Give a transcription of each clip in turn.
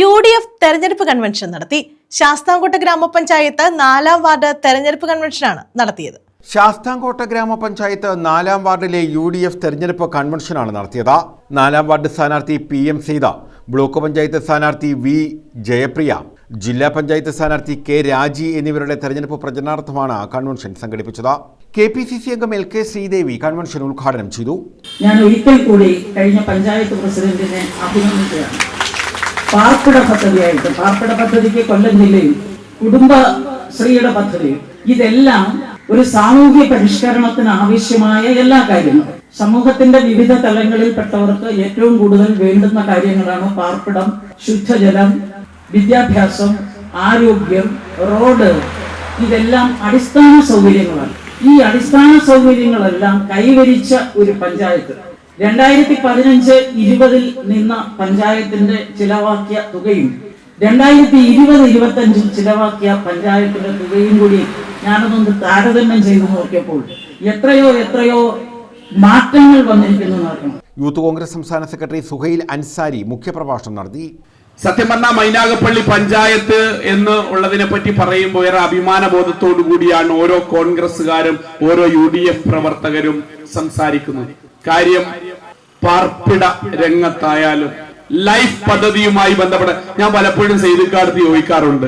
U D F തെരഞ്ഞെടുപ്പ് convention നടത്തി. ശാസ്താംകോട്ട ഗ്രാമപഞ്ചായത്ത് നാലാം വാർഡ് തെരഞ്ഞെടുപ്പ് കൺവെൻഷനാണ് നടത്തിയത്. ശാസ്താംകോട്ട ഗ്രാമപഞ്ചായത്ത് നാലാം വാർഡിലെ യു ഡി എഫ് തെരഞ്ഞെടുപ്പ് കൺവെൻഷനാണ് നടത്തിയത്. നാലാം വാർഡ് സ്ഥാനാർത്ഥി P M Seetha block panchayat സ്ഥാനാർത്ഥി വി ജയപ്രിയ ജില്ലാ പഞ്ചായത്ത് സ്ഥാനാർത്ഥി കെ രാജി എന്നിവരുടെ തെരഞ്ഞെടുപ്പ് പ്രചരണാർത്ഥമാണ് കൺവെൻഷൻ സംഘടിപ്പിച്ചത്. കെ പി സി സി അംഗം എൽ കെ ശ്രീദേവി കൺവെൻഷൻ ഉദ്ഘാടനം ചെയ്തു. ഞാൻ ഒരിക്കൽ കൂടി കഴിഞ്ഞ പഞ്ചായത്ത് പ്രസിഡന്റിനെ അഭിനന്ദിക്കുകയാണ്. പാർപ്പിട പദ്ധതിയായിട്ട് പാർപ്പിട പദ്ധതിക്ക് കൊല്ലം ജില്ലയിൽ കുടുംബശ്രീയുടെ പദ്ധതി. ഇതെല്ലാം ഒരു സാമൂഹ്യ പരിഷ്കരണത്തിന് ആവശ്യമായ എല്ലാ കാര്യങ്ങളും. സമൂഹത്തിന്റെ വിവിധ തലങ്ങളിൽപ്പെട്ടവർക്ക് ഏറ്റവും കൂടുതൽ വേണ്ടുന്ന കാര്യങ്ങളാണ് പാർപ്പിടം ശുദ്ധജലം വിദ്യാഭ്യാസം ആരോഗ്യം റോഡ്. ഇതെല്ലാം അടിസ്ഥാന സൗകര്യങ്ങളാണ്. ഈ അടിസ്ഥാന സൗകര്യങ്ങളെല്ലാം കൈവരിച്ച ഒരു പഞ്ചായത്ത്. രണ്ടായിരത്തി പതിനഞ്ച് ഇരുപതിൽ നിന്ന പഞ്ചായത്തിന്റെ ചിലവാക്കിയ തുകയും രണ്ടായിരത്തി ഇരുപത് ഇരുപത്തി അഞ്ചിൽ ചിലവാക്കിയ പഞ്ചായത്തിന്റെ തുകയും കൂടി ഞാനതൊന്ന് താരതമ്യം ചെയ്തു നോക്കിയപ്പോൾ എത്രയോ എത്രയോ മാറ്റങ്ങൾ വന്നിരിക്കുന്നു അറിയണം. യൂത്ത് കോൺഗ്രസ് സംസ്ഥാന സെക്രട്ടറി സുഹൈൽ അൻസാരി മുഖ്യപ്രഭാഷണം നടത്തി. സത്യം പറഞ്ഞാൽ മൈനാഗപ്പള്ളി പഞ്ചായത്ത് എന്ന് ഉള്ളതിനെ പറ്റി പറയുമ്പോൾ ഏറെ അഭിമാന ബോധത്തോടു കൂടിയാണ് ഓരോ കോൺഗ്രസ്സുകാരും ഓരോ യു ഡി എഫ് പ്രവർത്തകരും സംസാരിക്കുന്നത്. കാര്യം പാർപ്പിട രംഗത്തായാലും ലൈഫ് പദ്ധതിയുമായി ബന്ധപ്പെട്ട് ഞാൻ പലപ്പോഴും സെയ്തിക്കാർത്ത് ചോദിക്കാറുണ്ട്.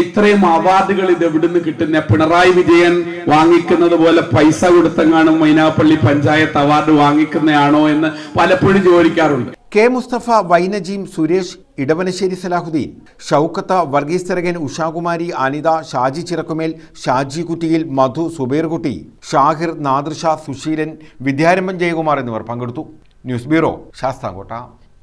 ഇത്രയും അവാർഡുകൾ ഇത് എവിടുന്ന് കിട്ടുന്ന? പിണറായി വിജയൻ വാങ്ങിക്കുന്നത് പോലെ പൈസ കൊടുത്തെങ്ങാനും മൈനാപ്പള്ളി പഞ്ചായത്ത് അവാർഡ് വാങ്ങിക്കുന്നയാണോ എന്ന് പലപ്പോഴും ചോദിക്കാറുണ്ട്. കെ മുസ്തഫ വൈനജീം സുരേഷ് ഇടവനശ്ശേരി സലാഹുദ്ദീൻ ഷൗക്കത്ത വർഗീസ് തിരകൻ ഉഷാകുമാരി അനിത ഷാജി ചിറക്കുമേൽ ഷാജി കുറ്റിയിൽ മധു സുബൈർകുട്ടി ഷാഹിർ നാദൃഷ സുശീലൻ വിദ്യാരംഭൻ ജയകുമാർ എന്നിവർ പങ്കെടുത്തു. News bureau Sasthamkotta.